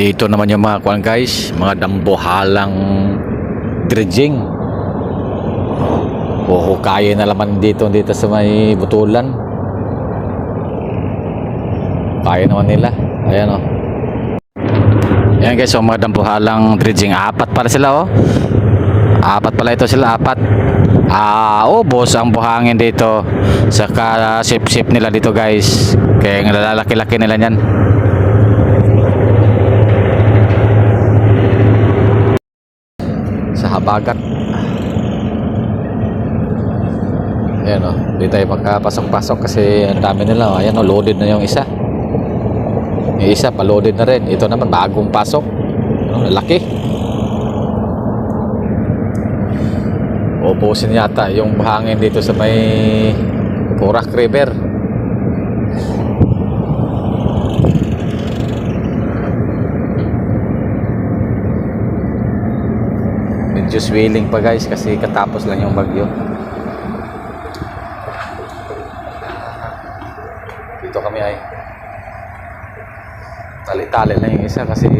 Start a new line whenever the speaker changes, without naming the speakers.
Dito naman yung mga kuan guys, mga dambuhalang dredging. Huhukayin na naman dito dito sa may butulan. Kaya naman nila. Ayan oh. Ayan guys, so mga dambuhalang dredging. Apat pala sila oh. Apat pala ito sila, apat. Ah, oh, boss ang buhangin dito. Saka sip-sip nila dito guys. Kaya ang lalaki-laki nila niyan. Sa habagat. Ayan o, hindi tayo makapasok-pasok kasi ang dami nila. oh. Ayan o, loaded na yung isa. Yung isa, pa-loaded na rin. Ito naman, bagong pasok. Oh, laki. Ubusin yata yung hangin dito sa may Purak River. Medyo swelling pa guys kasi katapos lang yung bagyo. Dito kami ay tali-tali lang yung isa kasi